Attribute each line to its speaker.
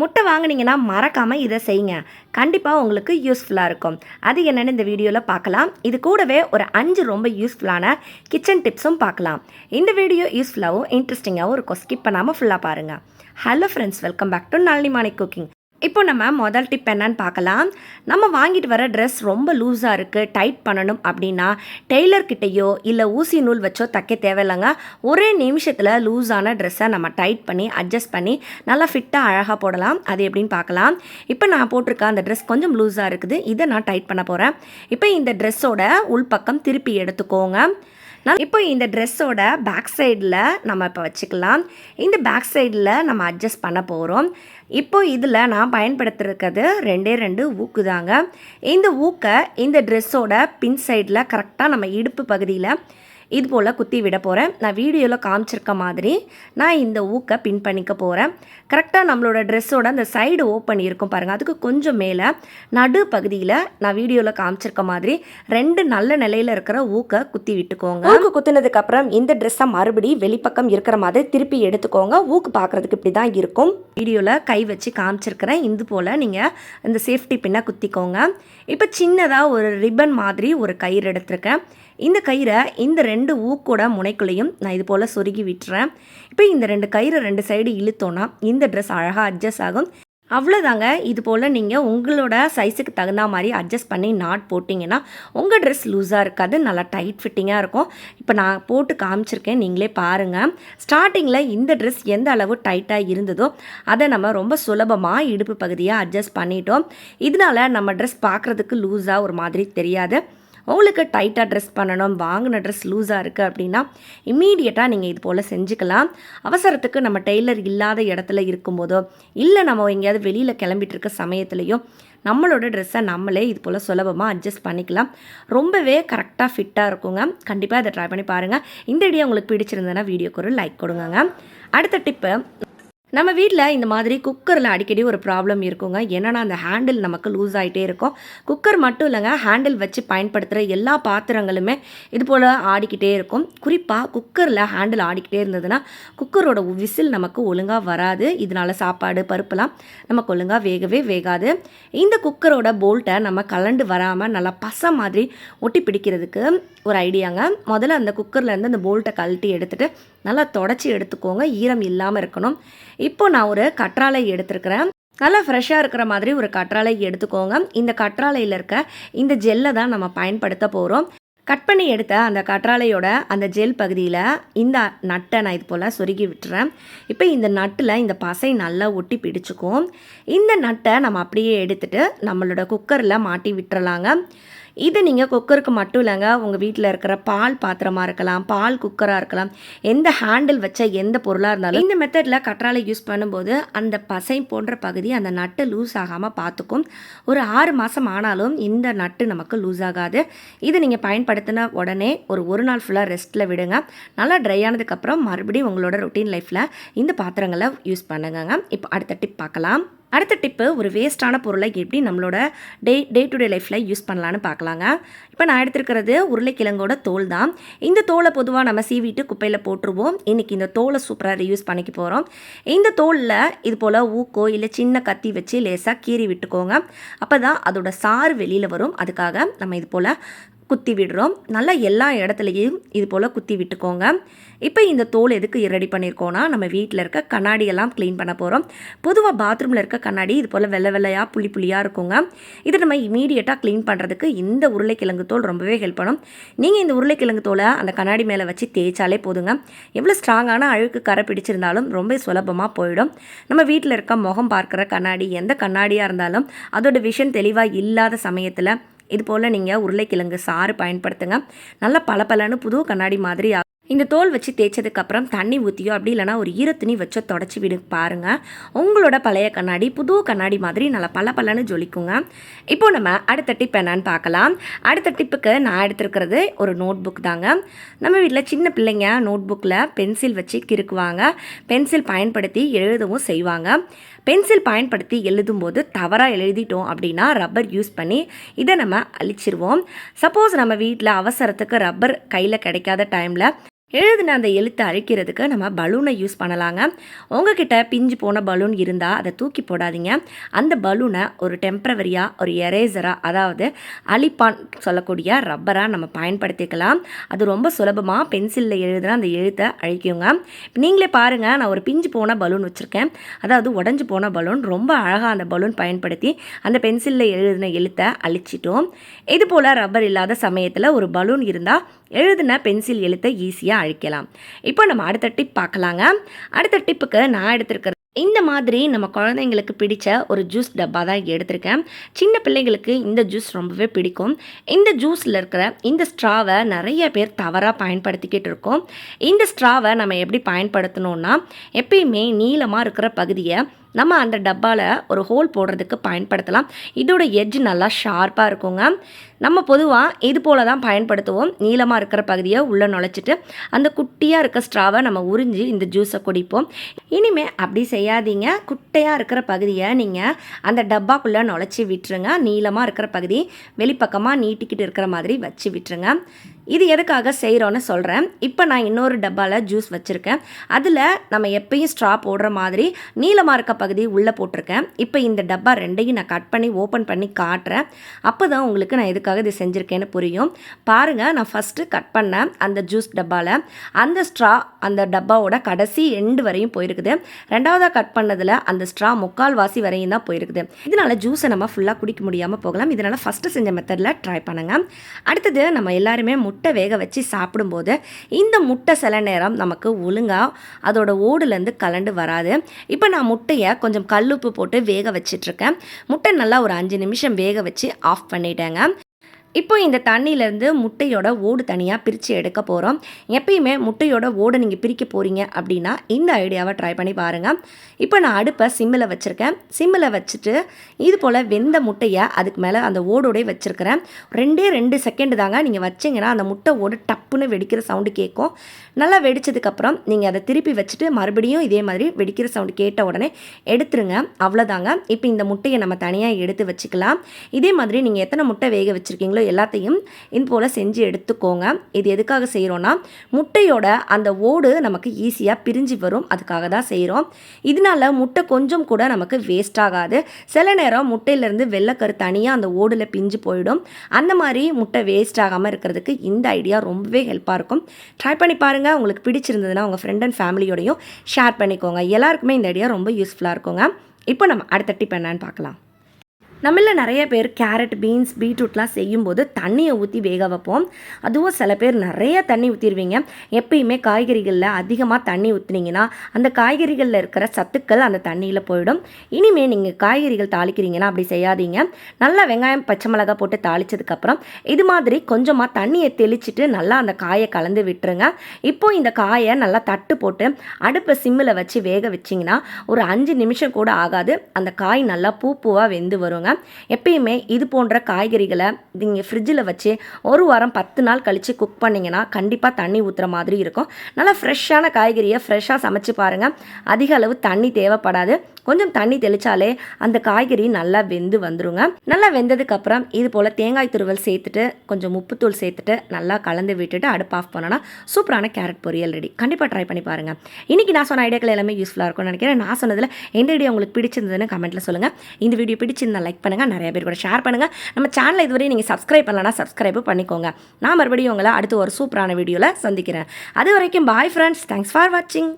Speaker 1: முட்டை வாங்குனீங்கன்னா மறக்காமல் இதை செய்யுங்க. கண்டிப்பாக உங்களுக்கு யூஸ்ஃபுல்லாக இருக்கும். அது என்னென்னு இந்த வீடியோவில் பார்க்கலாம். இது கூடவே ஒரு அஞ்சு ரொம்ப யூஸ்ஃபுல்லான கிச்சன் டிப்ஸும் பார்க்கலாம். இந்த வீடியோ யூஸ்ஃபுல்லாகவும் இன்ட்ரெஸ்டிங்காகவும் இருக்கும். ஸ்கிப் பண்ணாமல் ஃபுல்லாக பாருங்கள் hello friends welcome back to Nalini morning cooking இப்போ நம்ம முதல் டிப் என்னன்னு பார்க்கலாம். நம்ம வாங்கிட்டு வர ட்ரெஸ் ரொம்ப லூஸாக இருக்குது டைட் பண்ணணும் அப்படின்னா டெய்லர்கிட்டயோ இல்லை ஊசி நூல் வச்சோ தைக்க தேவையில்லைங்க. ஒரே நிமிஷத்தில் லூஸான ட்ரெஸ்ஸை நம்ம டைட் பண்ணி அட்ஜஸ்ட் பண்ணி நல்லா ஃபிட்டாக அழகாக போடலாம். அது எப்படின்னு பார்க்கலாம். இப்போ நான் போட்டிருக்க அந்த ட்ரெஸ் கொஞ்சம் லூஸாக இருக்குது. இதை நான் டைட் பண்ண போகிறேன் இப்போ இந்த ட்ரெஸ்ஸோட உள்பக்கம் திருப்பி எடுத்துக்கோங்க. நான் இப்போ இந்த ட்ரெஸ்ஸோட பேக் சைடில் நம்ம இப்போ வச்சுக்கலாம். இந்த பேக் சைடில் நம்ம அட்ஜஸ்ட் பண்ண போகிறோம் இப்போ இதில் நான் பயன்படுத்திருக்கிறது ரெண்டே ரெண்டு ஊக்கு தாங்க இந்த ஊக்கை இந்த ட்ரெஸ்ஸோட பின் சைடில் கரெக்டாக நம்ம இடுப்பு பகுதியில் இது போல் குத்தி விட போகிறேன் நான் வீடியோவில் காமிச்சிருக்க மாதிரி நான் இந்த ஊக்கை பின் பண்ணிக்க போகிறேன் கரெக்டாக நம்மளோட ட்ரெஸ்ஸோட அந்த சைடு ஓப்பன் இருக்கும் பாருங்கள் அதுக்கு கொஞ்சம் மேலே நடு பகுதியில் நான் வீடியோவில் காமிச்சிருக்க மாதிரி ரெண்டு நல்ல நிலையில் இருக்கிற ஊக்கை குத்தி விட்டுக்கோங்க. ஊக்கு குத்தினதுக்கப்புறம் இந்த ட்ரெஸ்ஸை மறுபடி வெளிப்பக்கம் இருக்கிற மாதிரி திருப்பி எடுத்துக்கோங்க. ஊக்கு பார்க்குறதுக்கு இப்படி தான் இருக்கும். வீடியோவில் கை வச்சு காமிச்சிருக்கிறேன். இது போல் நீங்கள் இந்த சேஃப்டி பின்னை குத்திக்கோங்க. இப்போ சின்னதாக ஒரு ரிப்பன் மாதிரி ஒரு கயிறு எடுத்திருக்கேன். இந்த கயிறை இந்த ரெண்டு ஊக்கோட முனைக்குள்ளேயும் நான் இது போல் சொருகி விட்டுறேன். இப்போ இந்த ரெண்டு கயிறை ரெண்டு சைடு இழுத்தோன்னா இந்த ட்ரெஸ் அழகாக அட்ஜஸ்ட் ஆகும். அவ்வளோதாங்க இது போல் நீங்கள் உங்களோட சைஸுக்கு தகுந்த மாதிரி அட்ஜஸ்ட் பண்ணி நாட் போட்டிங்கன்னா உங்கள் ட்ரெஸ் லூஸாக இருக்காது நல்லா டைட் ஃபிட்டிங்காக இருக்கும். இப்போ நான் போட்டு காமிச்சிருக்கேன். நீங்களே பாருங்கள் ஸ்டார்டிங்கில் இந்த ட்ரெஸ் எந்த அளவு டைட்டாக இருந்ததோ அதை நம்ம ரொம்ப சுலபமாக இடுப்பு பகுதியாக அட்ஜஸ்ட் பண்ணிட்டோம். இதனால நம்ம ட்ரெஸ் பார்க்குறதுக்கு லூஸாக ஒரு மாதிரி தெரியாது. உங்களுக்கு டைட்டாக ட்ரெஸ் பண்ணணும் வாங்கின ட்ரெஸ் லூஸாக இருக்குது அப்படின்னா இம்மீடியட்டாக நீங்கள் இது போல் செஞ்சுக்கலாம். அவசரத்துக்கு நம்ம டெய்லர் இல்லாத இடத்துல இருக்கும்போதோ இல்லை நம்ம எங்கேயாவது வெளியில் கிளம்பிட்டு இருக்க சமயத்துலேயோ நம்மளோட ட்ரெஸ்ஸை நம்மளே இது போல் சுலபமாக அட்ஜஸ்ட் பண்ணிக்கலாம். ரொம்பவே கரெக்டாக ஃபிட்டாக இருக்குங்க. கண்டிப்பாக இதை ட்ரை பண்ணி பாருங்கள் இந்த வீடியோ உங்களுக்கு பிடிச்சிருந்ததுன்னா வீடியோக்கு ஒரு லைக் கொடுங்க அடுத்த டிப்பு நம்ம வீட்டில் இந்த மாதிரி குக்கரில் அடிக்கடி ஒரு ப்ராப்ளம் இருக்குங்க. என்னென்னா அந்த ஹேண்டில் நமக்கு லூஸ் ஆகிட்டே இருக்கும். குக்கர் மட்டும் இல்லைங்க ஹேண்டில் வச்சு பயன்படுத்துகிற எல்லா பாத்திரங்களுமே இது போல் ஆடிக்கிட்டே இருக்கும். குறிப்பாக குக்கரில் ஹேண்டில் ஆடிக்கிட்டே இருந்ததுன்னா குக்கரோட விசில் நமக்கு ஒழுங்காக வராது. இதனால் சாப்பாடு பருப்புலாம் நமக்கு ஒழுங்காக வேகவே வேகாது. இந்த குக்கரோட போல்ட்டை நம்ம கலண்டு வராமல் நல்லா பசை மாதிரி ஒட்டி பிடிக்கிறதுக்கு ஒரு ஐடியாங்க. முதல்ல அந்த குக்கர்லேருந்து அந்த போல்ட்டை கழட்டி எடுத்துகிட்டு நல்லா தொடச்சி எடுத்துக்கோங்க. ஈரம் இல்லாமல் இருக்கணும். இப்போ நான் ஒரு கற்றாழை எடுத்துருக்கிறேன். நல்லா ஃப்ரெஷ்ஷாக இருக்கிற மாதிரி ஒரு கற்றாழை எடுத்துக்கோங்க. இந்த கற்றாழையில் இருக்க இந்த ஜெல்லை தான் நம்ம பயன்படுத்த போகிறோம் கட் பண்ணி எடுத்த அந்த கற்றாழையோட அந்த ஜெல் பகுதியில் இந்த நட்டை நான் இது போல் சொருகி விட்டுறேன். இப்போ இந்த நட்டில் இந்த பசை நல்லா ஒட்டி பிடிச்சிக்கும். இந்த நட்டை நம்ம அப்படியே எடுத்துகிட்டு நம்மளோட குக்கரில் மாட்டி விட்டுறலாங்க. இது நீங்கள் குக்கருக்கு மட்டும் இல்லைங்க உங்கள் வீட்டில் இருக்கிற பால் பாத்திரமாக இருக்கலாம் பால் குக்கராக இருக்கலாம் எந்த ஹேண்டில் வச்ச எந்த பொருளாக இருந்தாலும் இந்த மெத்தடில் கற்றாழை யூஸ் பண்ணும்போது அந்த பசை போன்ற பகுதி அந்த நட்டு லூஸ் ஆகாமல் பார்த்துக்கும் ஒரு ஆறு மாதம் ஆனாலும் இந்த நட்டு நமக்கு லூஸ் ஆகாது. இது நீங்கள் பயன்படுத்தின உடனே ஒரு ஒரு நாள் ஃபுல்லாக ரெஸ்ட்டில் விடுங்க. நல்லா ட்ரை ஆனதுக்கப்புறம் மறுபடியும் உங்களோட ரொட்டீன் லைஃப்பில் இந்த பாத்திரங்களை யூஸ் பண்ணுங்க இப்போ அடுத்த டிப் பார்க்கலாம். அடுத்த டிப்பு ஒரு வேஸ்ட்டான பொருளை எப்படி நம்மளோட டே டே டு டே லைஃப்பில் யூஸ் பண்ணலான்னு பார்க்கலாங்க. இப்போ நான் எடுத்துருக்கிறது உருளைக்கிழங்கோட தோல் தான். இந்த தோலை பொதுவாக நம்ம சீவிட்டு குப்பையில் போட்டுருவோம். இன்றைக்கி இந்த தோலை சூப்பராக யூஸ் பண்ணிக்க போகிறோம் இந்த தோலில் இது போல் ஊக்கோ இல்லை சின்ன கத்தி வச்சு லேசாக கீறி விட்டுக்கோங்க. அப்போ தான் அதோட சாறு வெளியில் வரும். அதுக்காக நம்ம இது போல் குத்தி விடுறோம். நல்லா எல்லா இடத்துலையும் இது போல் குத்தி விட்டுக்கோங்க. இப்போ இந்த தோல் எதுக்கு ரெடி பண்ணியிருக்கோன்னா நம்ம வீட்டில் இருக்க கண்ணாடியெல்லாம் க்ளீன் பண்ண போகிறோம் பொதுவாக பாத்ரூமில் இருக்க கண்ணாடி இது போல் வெள்ளை வெள்ளையாக புளி புளியாக இருக்குங்க. இதை நம்ம இமீடியட்டாக க்ளீன் பண்ணுறதுக்கு இந்த உருளைக்கிழங்கு தோல் ரொம்பவே ஹெல்ப் பண்ணும். நீங்கள் இந்த உருளைக்கிழங்கு தோலை அந்த கண்ணாடி மேலே வச்சு தேய்ச்சாலே போதுங்க. எவ்வளோ ஸ்ட்ராங்கான அழுக்கு கரை பிடிச்சிருந்தாலும் ரொம்ப சுலபமாக போயிடும். நம்ம வீட்டில் இருக்க முகம் பார்க்குற கண்ணாடி எந்த கண்ணாடியாக இருந்தாலும் அதோட விஷன் தெளிவாக இல்லாத சமயத்தில் இது போல் நீங்கள் உருளைக்கிழங்கு சாறு பயன்படுத்துங்க. நல்லா பளபளன்னு புது கண்ணாடி மாதிரி இந்த தோல் வச்சு தேய்ச்சதுக்கப்புறம் தண்ணி ஊற்றியோ அப்படி இல்லைனா ஒரு ஈரத்துணி வச்சோ தொடச்சி விடு பாருங்கள் உங்களோட பழைய கண்ணாடி புது கண்ணாடி மாதிரி நல்லா பல பலன்னு ஜொலிக்குங்க. இப்போ நம்ம அடுத்த டிப் என்னன்னு பார்க்கலாம். அடுத்த டிப்புக்கு நான் எடுத்துருக்கிறது ஒரு நோட் புக் தாங்க. நம்ம வீட்டில் சின்ன பிள்ளைங்க நோட் புக்கில் பென்சில் வச்சு கிறுக்குவாங்க. பென்சில் பயன்படுத்தி எழுதவும் செய்வாங்க. பென்சில் பயன்படுத்தி எழுதும்போது தவறாக எழுதிட்டோம் அப்படின்னா ரப்பர் யூஸ் பண்ணி இதை நம்ம அழிச்சிருவோம். சப்போஸ் நம்ம வீட்டில் அவசரத்துக்கு ரப்பர் கையில் கிடைக்காத டைமில் எழுதின அந்த எழுத்தை அழிக்கிறதுக்கு நம்ம பலூனை யூஸ் பண்ணலாங்க. உங்ககிட்ட பிஞ்சு போன பலூன் இருந்தால் அதை தூக்கி போடாதீங்க. அந்த பலூனை ஒரு டெம்ப்ரவரியாக ஒரு எரேசராக அதாவது அழிப்பான் சொல்லக்கூடிய ரப்பராக நம்ம பயன்படுத்திக்கலாம். அது ரொம்ப சுலபமாக பென்சிலில் எழுதுனா அந்த எழுத்தை அழிக்குங்க. நீங்களே பாருங்கள் நான் ஒரு பிஞ்சு போன பலூன் வச்சுருக்கேன். அதாவது உடஞ்சி போன பலூன் ரொம்ப அழகாக அந்த பலூன் பயன்படுத்தி அந்த பென்சிலில் எழுதின எழுத்தை அழிச்சிட்டோம். இது போல் ரப்பர் இல்லாத சமயத்தில் ஒரு பலூன் இருந்தால் எழுதின பென்சில் எழுத்தை ஈஸியாக அழிக்கலாம். இப்போ நம்ம அடுத்த டிப் பார்க்கலாங்க. அடுத்த டிப்புக்கு நான் எடுத்திருக்கிற இந்த மாதிரி நம்ம குழந்தைங்களுக்கு பிடிச்ச ஒரு ஜூஸ் டப்பா தான் எடுத்திருக்கேன். சின்ன பிள்ளைங்களுக்கு இந்த ஜூஸ் ரொம்பவே பிடிக்கும். இந்த ஜூஸில் இருக்கிற இந்த ஸ்ட்ராவை நிறைய பேர் தவறாக பயன்படுத்திக்கிட்டு இருக்கோம். இந்த ஸ்ட்ராவை நம்ம எப்படி பயன்படுத்தணும்னா எப்பயுமே நீளமாக இருக்கிற பகுதியை நம்ம அந்த டப்பாவில் ஒரு ஹோல் போடுறதுக்கு பயன்படுத்தலாம். இதோட எட்ஜ் நல்லா ஷார்ப்பாக இருக்குங்க. நம்ம பொதுவாக இது போல தான் பயன்படுத்துவோம். நீளமாக இருக்கிற பகுதியை உள்ளே நுழைச்சிட்டு அந்த குட்டியாக இருக்க ஸ்ட்ராவை நம்ம உறிஞ்சி இந்த ஜூஸை குடிப்போம். இனிமேல் அப்படி செய்யாதீங்க. குட்டையாக இருக்கிற பகுதியை நீங்கள் அந்த டப்பாக்குள்ளே நுழைச்சி விட்டுருங்க. நீளமாக இருக்கிற பகுதி வெளிப்பக்கமாக நீட்டிக்கிட்டு இருக்கிற மாதிரி வச்சு விட்டுருங்க. இது எதுக்காக செய்கிறோன்னு சொல்கிறேன் இப்போ நான் இன்னொரு டப்பாவில் ஜூஸ் வச்சுருக்கேன். அதில் நம்ம எப்பயும் ஸ்ட்ரா போடுற மாதிரி நீளமாக இருக்க பகுதி உள்ளே போட்டிருக்கேன். இப்போ இந்த டப்பா ரெண்டையும் நான் கட் பண்ணி ஓப்பன் பண்ணி காட்டுறேன். அப்போ தான் உங்களுக்கு நான் எதுக்காக இது செஞ்சுருக்கேன்னு புரியும். பாருங்கள் நான் ஃபஸ்ட்டு கட் பண்ணேன் அந்த ஜூஸ் டப்பாவில் அந்த ஸ்ட்ரா அந்த டப்பாவோட கடைசி எண்டு வரையும் போயிருக்குது. ரெண்டாவதாக கட் பண்ணதில் அந்த ஸ்ட்ரா முக்கால் வாசி வரையும் தான் போயிருக்குது. இதனால் ஜூஸை நம்ம ஃபுல்லாக குடிக்க முடியாமல் போகலாம். இதனால் ஃபஸ்ட்டு செஞ்ச மெத்தடில் ட்ரை பண்ணுங்கள் அடுத்தது நம்ம எல்லாருமே முட்டை முட்டை வேக வச்சு சாப்பிடும்போது இந்த முட்டை சில நேரம் நமக்கு ஒழுங்காக அதோட ஓடுலேருந்து கலண்டு வராது. இப்போ நான் முட்டையை கொஞ்சம் கல்லுப்பு போட்டு வேக வச்சிட்ருக்கேன். முட்டை நல்லா ஒரு அஞ்சு நிமிஷம் வேக வச்சு ஆஃப் பண்ணிட்டேங்க. இப்போ இந்த தண்ணியிலேருந்து முட்டையோட ஓடு தனியாக பிரித்து எடுக்க போகிறோம் எப்பயுமே முட்டையோட ஓடை நீங்கள் பிரிக்க போகிறீங்க அப்படின்னா இந்த ஐடியாவை ட்ரை பண்ணி பாருங்கள் இப்போ நான் அடுப்பை சிம்மில் வச்சுருக்கேன். சிம்மில் வச்சுட்டு இது போல் வெந்த முட்டையை அதுக்கு மேலே அந்த ஓடோடே வச்சுருக்கிறேன். ரெண்டே ரெண்டு செகண்டு தாங்க. நீங்கள் வச்சிங்கன்னா அந்த முட்டை ஓடு டப்புன்னு வெடிக்கிற சவுண்டு கேட்கும். நல்லா வெடிச்சதுக்கப்புறம் நீங்கள் அதை திருப்பி வச்சுட்டு மறுபடியும் இதே மாதிரி வெடிக்கிற சவுண்டு கேட்ட உடனே எடுத்துருங்க. அவ்வளோதாங்க இப்போ இந்த முட்டையை நம்ம தனியாக எடுத்து வச்சுக்கலாம். இதே மாதிரி நீங்கள் எத்தனை முட்டை வேக வச்சுருக்கீங்களோ எல்லாத்தையும் இது போல் செஞ்சு எடுத்துக்கோங்க. இது எதுக்காக செய்கிறோன்னா முட்டையோட அந்த ஓடு நமக்கு ஈஸியாக பிரிஞ்சு வரும். அதுக்காக தான் செய்கிறோம் இதனால முட்டை கொஞ்சம் கூட நமக்கு வேஸ்ட் ஆகாது. சில நேரம் முட்டையிலேருந்து வெள்ளைக்கரு தனியாக அந்த ஓடில் பிஞ்சு போயிடும். அந்த மாதிரி முட்டை வேஸ்ட் ஆகாமல் இருக்கிறதுக்கு இந்த ஐடியா ரொம்பவே ஹெல்ப்பாக இருக்கும். ட்ரை பண்ணி பாருங்கள் உங்களுக்கு பிடிச்சிருந்ததுன்னா உங்கள் ஃப்ரெண்ட் அண்ட் ஃபேமிலியோடையும் ஷேர் பண்ணிக்கோங்க. எல்லாருக்குமே இந்த ஐடியா ரொம்ப யூஸ்ஃபுல்லாக இருக்குங்க. இப்போ நம்ம அடுத்த டிப் என்னன்னு பார்க்கலாம். நம்மள நிறைய பேர் கேரட் பீன்ஸ் பீட்ரூட்லாம் செய்யும்போது தண்ணியை ஊற்றி வேக வைப்போம். அதுவும் சில பேர் நிறைய தண்ணி ஊற்றிடுவீங்க எப்பயுமே காய்கறிகளில் அதிகமாக தண்ணி ஊற்றுனீங்கன்னா அந்த காய்கறிகளில் இருக்கிற சத்துக்கள் அந்த தண்ணியில் போயிடும். இனிமேல் நீங்கள் காய்கறிகள் தாளிக்கிறீங்கன்னா அப்படி செய்யாதீங்க. நல்லா வெங்காயம் பச்சை மிளகாய் போட்டு தாளிச்சதுக்கப்புறம் இது மாதிரி கொஞ்சமாக தண்ணியை தெளிச்சிட்டு நல்லா அந்த காயை கலந்து விட்டுருங்க. இப்போ இந்த காயை நல்லா தட்டு போட்டு அடுப்பை சிம்மில் வச்சு வேக வச்சிங்கன்னா ஒரு அஞ்சு நிமிஷம் கூட ஆகாது. அந்த காய் நல்லா பூ பூவாக வெந்து வருங்க. எப்பயுமே இது போன்ற காய்கறிகளை நீங்கள் ஃப்ரிட்ஜில் வச்சு ஒரு வாரம் பத்து நாள் கழித்து குக் பண்ணிங்கன்னா கண்டிப்பாக தண்ணி ஊற்றுற மாதிரி இருக்கும். நல்லா ஃப்ரெஷ்ஷான காய்கறியை ஃப்ரெஷ்ஷாக சமைச்சு பாருங்கள் அதிக அளவு தண்ணி தேவைப்படாது. கொஞ்சம் தண்ணி தெளித்தாலே அந்த காய்கறி நல்லா வெந்து வந்துருங்க. நல்லா வெந்ததுக்கப்புறம் இது போல் தேங்காய் துருவல் சேர்த்துட்டு கொஞ்சம் உப்புத்தூள் சேர்த்துட்டு நல்லா கலந்து விட்டுட்டு அடுப்பு ஆஃப் பண்ணோன்னா சூப்பரான கேரட் பொரியல் ரெடி. கண்டிப்பாக ட்ரை பண்ணி பாருங்கள் இன்றைக்கி நான் சொன்ன ஐடியாக்கள் எல்லாமே யூஸ்ஃபுல்லாக இருக்கும்னு நினைக்கிறேன். நான் சொன்னதில் எந்த ஐடியா உங்களுக்கு பிடிச்சிருந்ததுன்னு கமெண்ட்டில் சொல்லுங்கள் இந்த வீடியோ பிடிச்சிருந்தா லைக் பண்ணுங்கள் நிறைய பேர் கூட ஷேர் பண்ணுங்கள் நம்ம சேனலை இதுவரை நீங்கள் சப்ஸ்கிரைப் பண்ணலன்னா சப்ஸ்கிரைப் பண்ணிக்கோங்க. நான் மறுபடியும் உங்களை அடுத்து ஒரு சூப்பரான வீடியோவில் சந்திக்கிறேன். அது வரைக்கும் பாய் ஃப்ரெண்ட்ஸ் தேங்க்ஸ் ஃபார் வாட்சிங்